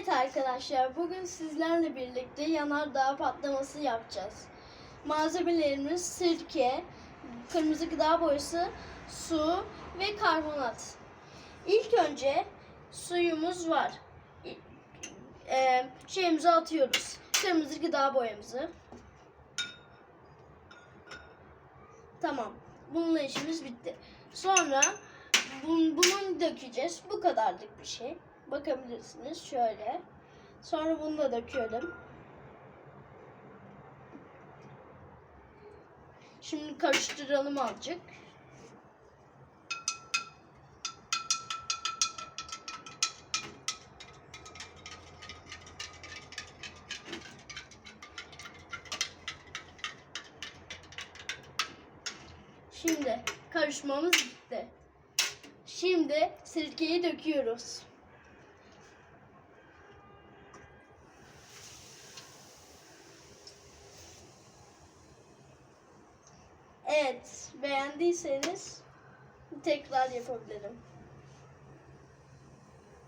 Evet arkadaşlar bugün sizlerle birlikte yanardağ patlaması yapacağız. Malzemelerimiz sirke, kırmızı gıda boyası, su ve karbonat. İlk önce suyumuz var. İ- e, şeyimizi atıyoruz. Kırmızı gıda boyamızı. Tamam. Bununla işimiz bitti. Sonra bun, bunu dökeceğiz. Bu kadarlık bir şey. Bakabilirsiniz şöyle. Sonra bunu da döküyorum. Şimdi karıştıralım azıcık. Şimdi karışmamız bitti. Şimdi sirkeyi döküyoruz. Evet, beğendiyseniz tekrar yapabilirim.